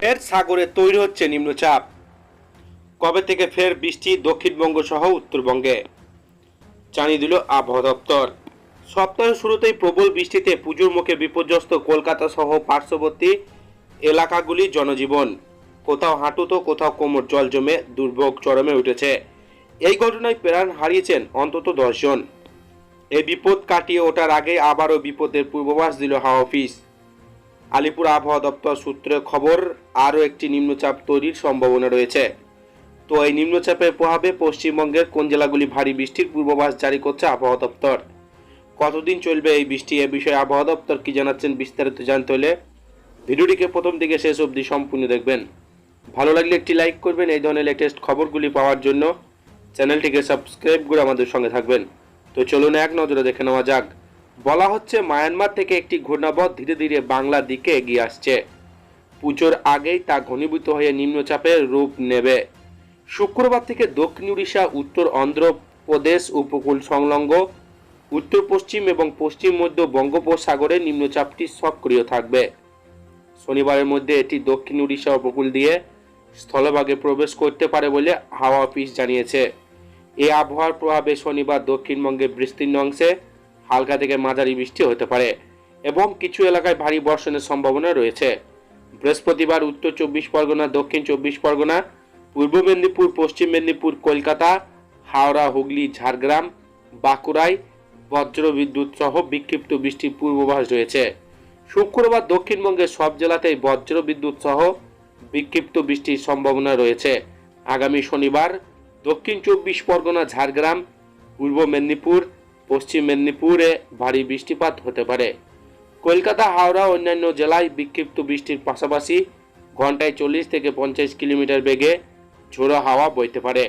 ফের সাগরে তৈরি হচ্ছে নিম্নচাপ। কবে থেকে ফের বৃষ্টি দক্ষিণবঙ্গ সহ উত্তরবঙ্গে? জানিয়ে দিল আবহাওয়া দপ্তর। সপ্তাহের শুরুতেই প্রবল বৃষ্টিতে পুজোর মুখে বিপর্যস্ত কলকাতা সহ পার্শ্ববর্তী এলাকাগুলি জনজীবন। কোথাও হাঁটু তো, কোথাও কোমর জল জমে দুর্ভোগ চরমে উঠেছে। এই ঘটনায় প্রাণ হারিয়েছেন অন্তত দশজন এই বিপদ কাটিয়ে ওঠার আগে আবারও বিপদের পূর্বাভাস দিল হাওয়া অফিস। আলিপুর আবহাওয়া দপ্তর সূত্রে খবর, আরও একটি নিম্নচাপ তৈরির সম্ভাবনা রয়েছে। তো এই নিম্নচাপের প্রভাবে পশ্চিমবঙ্গের কোন জেলাগুলি ভারী বৃষ্টির পূর্বাভাস জারি করছে আবহাওয়া দপ্তর? কতদিন চলবে এই বৃষ্টি এ বিষয়ে আবহাওয়া দপ্তর কি জানাচ্ছেন বিস্তারিত জানতে হলে ভিডিওটিকে প্রথম থেকে শেষ অবধি সম্পূর্ণ দেখবেন। ভালো লাগলে একটি লাইক করবেন, এই ধরনের লেটেস্ট খবরগুলি পাওয়ার জন্য চ্যানেলটিকে সাবস্ক্রাইব করে আমাদের সঙ্গে থাকবেন। তো চলুন এক নজরে দেখে নেওয়া যাক। বলা হচ্ছে মায়ানমার থেকে একটি ঘূর্ণাবধ ধীরে ধীরে বাংলার দিকে এগিয়ে আসছে। পুজোর আগেই তা ঘনীভূত হয়ে নিম্নচাপের রূপ নেবে। শুক্রবার থেকে দক্ষিণ উড়িষ্যা, উত্তর অন্ধ্রপ্রদেশ উপকূল সংলগ্ন, উত্তর পশ্চিম এবং পশ্চিম মধ্য বঙ্গোপসাগরে নিম্নচাপটি সক্রিয় থাকবে। শনিবারের মধ্যে এটি দক্ষিণ উড়িষ্যা উপকূল দিয়ে স্থলভাগে প্রবেশ করতে পারে বলে হাওয়া অফিস জানিয়েছে। এই আবহাওয়ার প্রভাবে শনিবার দক্ষিণবঙ্গের বিস্তীর্ণ অংশে হালকা থেকে মাঝারি বৃষ্টি হতে পারে এবং কিছু এলাকায় ভারী বর্ষণের সম্ভাবনা রয়েছে। বৃহস্পতিবার উত্তর চব্বিশ পরগনা, দক্ষিণ চব্বিশ পরগনা, পূর্ব মেদিনীপুর, পশ্চিম মেদিনীপুর, কলকাতা, হাওড়া, হুগলি, ঝাড়গ্রাম, বাঁকুড়ায় বজ্র বিদ্যুৎ সহ বিক্ষিপ্ত বৃষ্টির পূর্বাভাস রয়েছে। শুক্রবার দক্ষিণবঙ্গের সব জেলাতেই বজ্র বিদ্যুৎ সহ বিক্ষিপ্ত বৃষ্টির সম্ভাবনা রয়েছে। আগামী শনিবার দক্ষিণ চব্বিশ পরগনা, ঝাড়গ্রাম, পূর্ব মেদিনীপুর পশ্চিম মেদিনীপুরে ভারী বৃষ্টিপাত হতে পারে। কলকাতা, হাওড়া, অন্যান্য জেলায় বিক্ষিপ্ত বৃষ্টির পাশাপাশি ঘন্টায় চল্লিশ থেকে পঞ্চাশ কিলোমিটার বেগে ঝোড়ো হাওয়া বইতে পারে।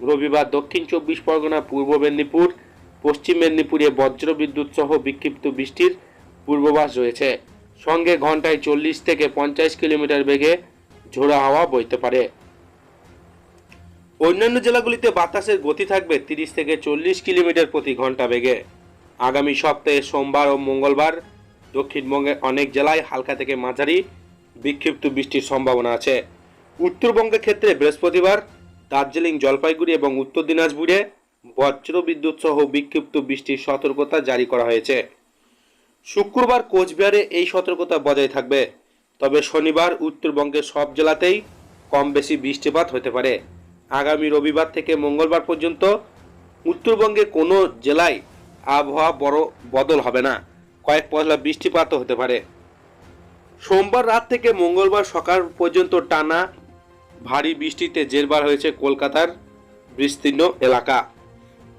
রবিবার দক্ষিণ চব্বিশ পরগনা, পূর্ব মেদিনীপুর, পশ্চিম মেদিনীপুরে বজ্র বিদ্যুৎ সহ বিক্ষিপ্ত বৃষ্টির পূর্বাভাস রয়েছে। সঙ্গে ঘন্টায় চল্লিশ থেকে পঞ্চাশ কিলোমিটার বেগে ঝোড়ো হাওয়া বইতে পারে। অন্যান্য জেলাগুলিতে বাতাসের গতি থাকবে তিরিশ থেকে চল্লিশ কিলোমিটার প্রতি ঘণ্টা বেগে। আগামী সপ্তাহে সোমবার ও মঙ্গলবার দক্ষিণবঙ্গের অনেক জেলায় হালকা থেকে মাঝারি বিক্ষিপ্ত বৃষ্টির সম্ভাবনা আছে। উত্তরবঙ্গের ক্ষেত্রে বৃহস্পতিবার দার্জিলিং, জলপাইগুড়ি এবং উত্তর দিনাজপুরে বজ্র বিদ্যুৎ সহ বিক্ষিপ্ত বৃষ্টির সতর্কতা জারি করা হয়েছে। শুক্রবার কোচবিহারে এই সতর্কতা বজায় থাকবে। তবে শনিবার উত্তরবঙ্গের সব জেলাতেই কম বেশি বৃষ্টিপাত হতে পারে। আগামী রবিবার থেকে মঙ্গলবার পর্যন্ত উত্তরবঙ্গে কোনো জেলায় আবহাওয়া বড় বদল হবে না। কয়েক পশলা বৃষ্টিপাতও হতে পারে। সোমবার রাত থেকে মঙ্গলবার সকাল পর্যন্ত টানা ভারী বৃষ্টিতে জেরবার হয়েছে কলকাতার বিস্তীর্ণ এলাকা।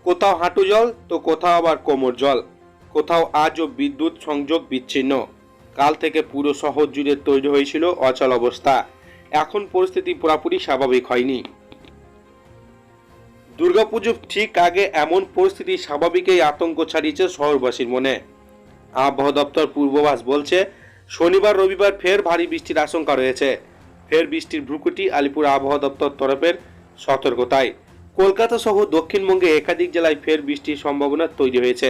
কোথাও হাঁটু জল, তো কোথাও আবার কোমর জল। কোথাও আজও বিদ্যুৎ সংযোগ বিচ্ছিন্ন। কাল থেকে পুরো শহর জুড়ে তৈরি হয়েছিল অচল অবস্থা। এখন পরিস্থিতি পুরোপুরি স্বাভাবিক হয়নি। দুর্গাপুজো ঠিক আগে এমন পরিস্থিতি স্বাভাবিকই আতঙ্ক ছাড়িয়েছে শহরবাসীর মনে। আবহাওয়া দপ্তর পূর্বাভাস বলছে, শনিবার, রবিবার ফের ভারী বৃষ্টির আশঙ্কা রয়েছে। ফের বৃষ্টির ভ্রুকুটি আলিপুর আবহাওয়া দপ্তর তরফের সতর্কতায়। কলকাতা সহ দক্ষিণবঙ্গে একাধিক জেলায় ফের বৃষ্টির সম্ভাবনা তৈরি হয়েছে।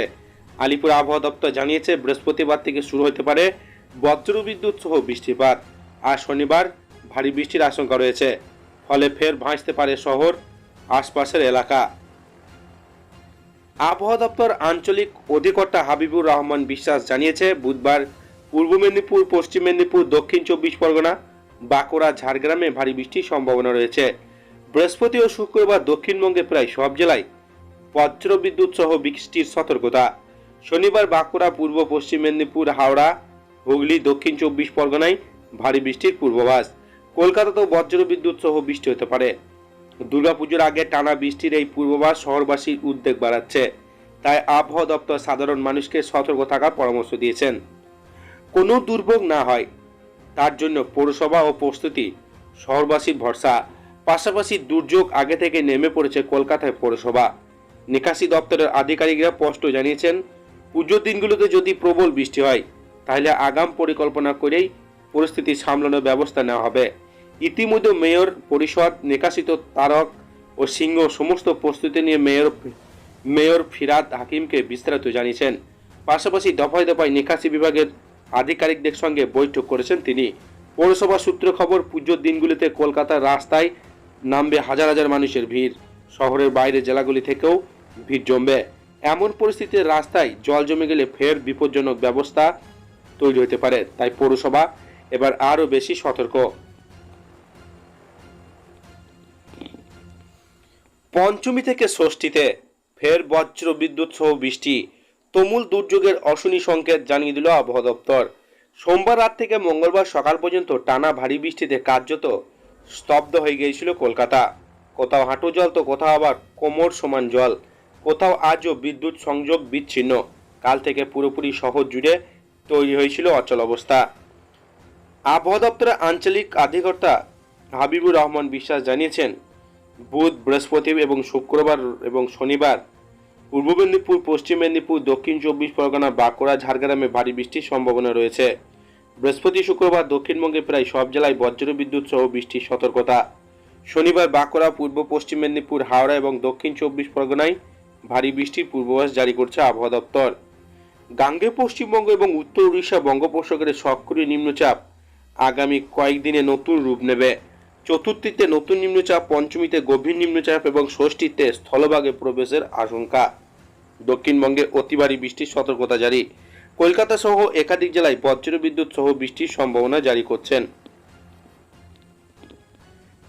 আলিপুর আবহাওয়া দপ্তর জানিয়েছে, বৃহস্পতিবার থেকে শুরু হতে পারে বজ্রবিদ্যুৎ সহ বৃষ্টিপাত। আর শনিবার ভারী বৃষ্টির আশঙ্কা রয়েছে। ফলে ফের ভাসতে পারে শহর আশপাশের এলাকা। আবহাওয়া দপ্তর আঞ্চলিক অধিকর্তা হাবিবুর রহমান বিশ্বাস জানিয়েছে, বুধবার পূর্ব মেদিনীপুর, পশ্চিম মেদিনীপুর, দক্ষিণ চব্বিশ পরগনা, বাঁকুড়া, ঝাড়গ্রামে ভারী বৃষ্টির সম্ভাবনা রয়েছে। বৃহস্পতি ও শুক্রবার দক্ষিণবঙ্গে প্রায় সব জেলায় বজ্র বিদ্যুৎ সহ বৃষ্টির সতর্কতা। শনিবার বাঁকুড়া, পূর্ব, পশ্চিম মেদিনীপুর, হাওড়া, হুগলি, দক্ষিণ চব্বিশ পরগনায় ভারী বৃষ্টির পূর্বাভাস। কলকাতাতেও বজ্র বিদ্যুৎ সহ বৃষ্টি হতে পারে। দুর্গাপুজোর আগে টানা বৃষ্টির এই পূর্বাভাস শহরবাসীর উদ্বেগ বাড়াচ্ছে। তাই আবহাওয়া দপ্তর সাধারণ মানুষকে সতর্ক থাকার পরামর্শ দিয়েছেন। কোনো দুর্ভোগ না হয়, তার জন্য পৌরসভা ও প্রস্তুতি, শহরবাসীর ভরসা। পাশাপাশি দুর্যোগ আগে থেকে নেমে পড়েছে কলকাতায় পৌরসভা। নিকাশি দপ্তরের আধিকারিকরা স্পষ্ট জানিয়েছেন, পুজোর দিনগুলোতে যদি প্রবল বৃষ্টি হয়, তাহলে আগাম পরিকল্পনা করেই পরিস্থিতি সামলানোর ব্যবস্থা নেওয়া হবে। ইতিমধ্যে মেয়র পরিষদ নিকাশিত তারক ও সিংহ সমস্ত প্রস্তুতি নিয়ে মেয়র মেয়র ফিরাদ হাকিমকে বিস্তারিত জানিয়েছেন। পাশাপাশি দফায় দফায় নিকাশি বিভাগের আধিকারিকদের সঙ্গে বৈঠক করেছেন তিনি। পৌরসভা সূত্র খবর, পুজোর দিনগুলিতে কলকাতার রাস্তায় নামবে হাজার হাজার মানুষের ভিড়। শহরের বাইরে জেলাগুলি থেকেও ভিড় জমবে। এমন পরিস্থিতিতে রাস্তায় জল জমে গেলে ফের বিপজ্জনক ব্যবস্থা তৈরি হতে পারে। তাই পৌরসভা এবার আরও বেশি সতর্ক। পঞ্চমী থেকে ষষ্ঠীতে ফের বজ্র বিদ্যুৎ সহ বৃষ্টি। তুমুল দুর্যোগের অশনি সংকেত জানিয়ে দিল আবহাওয়া দপ্তর। সোমবার রাত থেকে মঙ্গলবার সকাল পর্যন্ত টানা ভারী বৃষ্টিতে কার্যত স্তব্ধ হয়ে গিয়েছিল কলকাতা। কোথাও হাঁটু জল, তো কোথাও আবার কোমর সমান জল। কোথাও আজও বিদ্যুৎ সংযোগ বিচ্ছিন্ন। কাল থেকে পুরোপুরি শহর জুড়ে তৈরি হয়েছিল অচল অবস্থা। আবহাওয়া দপ্তরের আঞ্চলিক আধিকর্তা হাবিবুর রহমান বিশ্বাস জানিয়েছেন বুধ, বৃহস্পতি এবং শুক্রবার এবং শনিবার। পূর্ব মেদিনীপুর, পশ্চিম মেদিনীপুর, দক্ষিণ চব্বিশ পরগনা, বাঁকুড়া, ঝাড়গ্রামে ভারী বৃষ্টির সম্ভাবনা রয়েছে। বৃহস্পতি, শুক্রবার দক্ষিণবঙ্গে প্রায় সব জেলায় বজ্র বিদ্যুৎ সহ বৃষ্টির সতর্কতা। শনিবার বাঁকুড়া, পূর্ব, পশ্চিম মেদিনীপুর, হাওড়া এবং দক্ষিণ চব্বিশ পরগনায় ভারী বৃষ্টির পূর্বাভাস জারি করছে আবহাওয়া দপ্তর। গাঙ্গে, পশ্চিমবঙ্গ এবং উত্তর উড়িষ্যা বঙ্গোপসাগরে সক্রিয় নিম্নচাপ আগামী কয়েকদিনে নতুন রূপ নেবে। চতুর্থীতে নতুন নিম্নচাপ, পঞ্চমীতে গভীর নিম্নচাপ এবং ষষ্ঠীতে স্থলভাগে প্রবেশের আশঙ্কা। দক্ষিণবঙ্গে অতিভারী বৃষ্টির সতর্কতা জারি। কলকাতা সহ একাধিক জেলায় বজ্র বিদ্যুৎ সহ বৃষ্টির সম্ভাবনা জারি করছেন।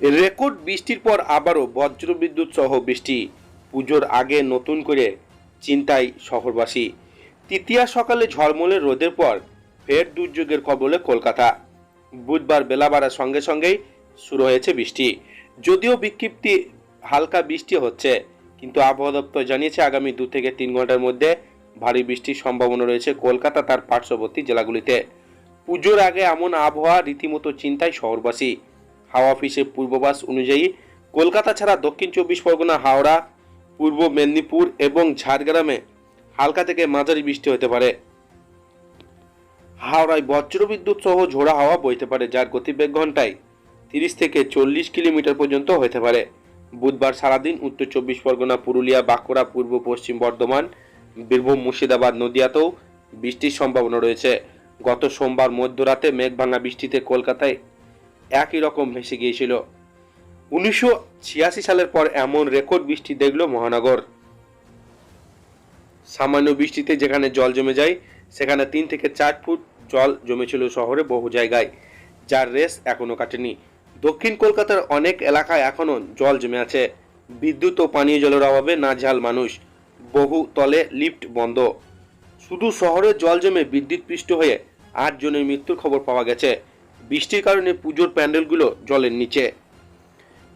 রেকর্ড বৃষ্টির পর আবারও বজ্র বিদ্যুৎ সহ বৃষ্টি। পুজোর আগে নতুন করে চিন্তায় শহরবাসী। তৃতীয়া সকালে ঝলমলে রোদের পর ফের দুর্যোগের কবলে কলকাতা। বুধবার বেলা বাড়ার সঙ্গে সঙ্গেই শুরু হয়েছে বৃষ্টি। যদিও বিক্ষিপ্তি হালকা বৃষ্টি হচ্ছে, কিন্তু আবহাওয়া দপ্তর জানিয়েছে আগামী দু থেকে তিন ঘণ্টার মধ্যে ভারী বৃষ্টির সম্ভাবনা রয়েছে কলকাতা, তার পার্শ্ববর্তী জেলাগুলিতে। পুজোর আগে এমন আবহাওয়া রীতিমতো চিন্তায় শহরবাসী। হাওয়া অফিসের পূর্বাভাস অনুযায়ী কলকাতা ছাড়া দক্ষিণ চব্বিশ পরগনা, হাওড়া, পূর্ব মেদিনীপুর এবং ঝাড়গ্রামে হালকা থেকে মাঝারি বৃষ্টি হতে পারে। হাওড়ায় বজ্রবিদ্যুৎ সহ ঝোড়া হাওয়া বইতে পারে, যার গতিবেগ ঘন্টায় তিরিশ থেকে চল্লিশ কিলোমিটার পর্যন্ত হতে পারে। বুধবার সারাদিন উত্তর চব্বিশ পরগনা, পুরুলিয়া, বাঁকুড়া, পূর্ব পশ্চিম বর্ধমান, বীরভূম, মুর্শিদাবাদ নদিয়াতেও বৃষ্টির সম্ভাবনা রয়েছে। গত সোমবার মধ্যরাতে মেঘভাঙা বৃষ্টিতে কলকাতায় একই রকম ভেসে গিয়েছিল। উনিশশো ছিয়াশি সালের পর এমন রেকর্ড বৃষ্টি দেখল মহানগর। সামান্য বৃষ্টিতে যেখানে জল জমে যায়, সেখানে তিন থেকে চার ফুট জল জমেছিল শহরে বহু জায়গায়, যার রেস এখনও কাটেনি। দক্ষিণ কলকাতার অনেক এলাকায় এখনও জল জমে আছে। বিদ্যুৎ ও পানীয় জলের অভাবে নাজেহাল মানুষ। বহু তলে লিফট বন্ধ। শুধু শহরে জল জমে বিদ্যুৎ পৃষ্ঠ হয়ে আট জনের মৃত্যুর খবর পাওয়া গেছে। বৃষ্টির কারণে পুজোর প্যান্ডেলগুলো জলের নিচে।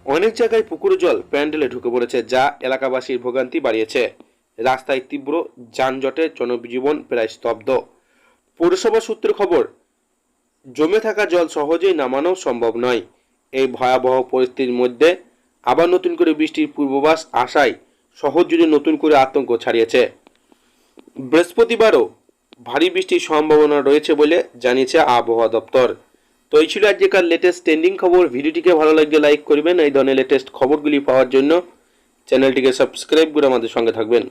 অনেক জায়গায় পুকুর জল প্যান্ডেলে ঢুকে পড়েছে, যা এলাকাবাসীর ভোগান্তি বাড়িয়েছে। রাস্তায় তীব্র যানজটে জনজীবন প্রায় স্তব্ধ। পৌরসভা সূত্রে খবর, জমে থাকা জল সহজেই নামানো সম্ভব নয়। এই ভয়াবহ পরিস্থিতির মধ্যে আবার নতুন করে বৃষ্টির পূর্বাভাস আসায় শহর জুড়ে নতুন করে আতঙ্ক ছাড়িয়েছে। বৃহস্পতিবারও ভারী বৃষ্টির সম্ভাবনা রয়েছে বলে জানিয়েছে আবহাওয়া দপ্তর। তো এই ছিল আজকের লেটেস্ট ট্রেন্ডিং খবর। ভিডিওটিকে ভালো লাগলে লাইক করবেন। এই ধরনের লেটেস্ট খবরগুলি পাওয়ার জন্য চ্যানেলটিকে সাবস্ক্রাইব করে আমাদের সঙ্গে থাকবেন।